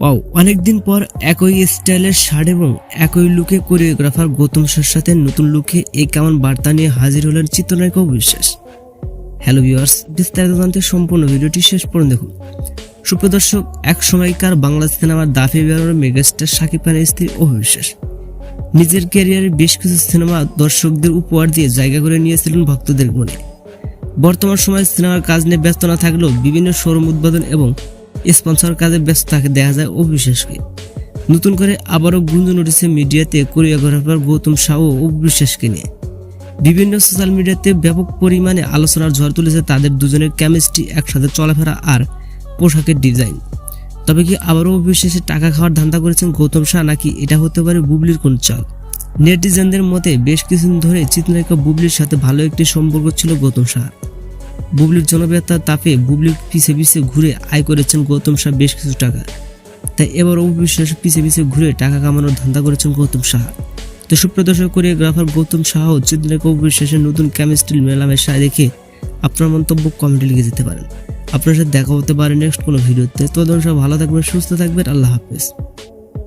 Wow, অনেকদিন পর একই স্টাইলের শার্ট এবং একই লুকে কোরিওগ্রাফার গৌতম সাথে নতুন লুকে এই কেমন বার্তা নিয়ে হাজির হলেন চিত্রনায়ক অবিশ্বাস হ্যালো ভিউয়ার্স, বিস্তারিত জানতে সম্পূর্ণ ভিডিওটি শেষ পর্যন্ত দেখুন। সুপ্রদর্শক এক সময়কার বাংলা সিনেমার দাফি বেরোর মেগাস্টার শাকিব খানের স্ত্রী অবিশ্বাস নিজের ক্যারিয়ারে বেশ কিছু সিনেমা দর্শকদের উপহার দিয়ে জায়গা করে নিয়েছিলেন ভক্তদের মনে। বর্তমান সময়ে সিনেমার কাজ নিয়ে ব্যস্ত না থাকলেও বিভিন্ন শোরুম উদ্বোধন এবং স্পন্সর কাজে ব্যস্ত থাকে দেখা যায় অবিশ্বাসকে। নতুন করে আবারও গুঞ্জন উঠেছে মিডিয়াতে কোরিওগ্রাফার গৌতম শাহ অবিশ্বাসকে নিয়ে। বিভিন্ন সোশ্যাল মিডিয়াতে ব্যাপক পরিমাণে আলোচনার ঝড় তুলেছে তাদের দুজনের কেমিস্ট্রি, একসাথে চলাফেরা আর পোশাকের ডিজাইন। তবে কি আবারও অবিশ্বাসে টাকা খাওয়ার ধান্দা করেছেন গৌতম শাহ নাকি এটা হতে পারে বুবলির কোন চাল? নেটিজেনদের মতে বেশ কিছুদিন ধরে চিত্রনায়িকা বুবলির সাথে ভালো একটি সম্পর্ক ছিল গৌতম শাহ। বুবলির জনপ্রিয়তার তাপে বুবলির পিছে পিছে ঘুরে আয় করেছেন গৌতম শাহ বেশ কিছু টাকা। তাই এবার অবিশ্বাস পিছে পিছে ঘুরে টাকা কামানোর ধান্দা করেছেন গৌতম শাহ। তো সুপ্রদর্শক কোরিওগ্রাফার গৌতম শাহ চিত্রনায়িকা অবিশ্বাসের নতুন কেমিস্ট্রি মেলামেশা দেখে আপনার মন্তব্য কমেন্টে লিখে দিতে পারেন। আপনার সাথে দেখা হতে পারে নেক্সট কোনো ভিডিওতে। তো সব ভালো থাকবেন, সুস্থ থাকবেন, আল্লাহ হাফেজ।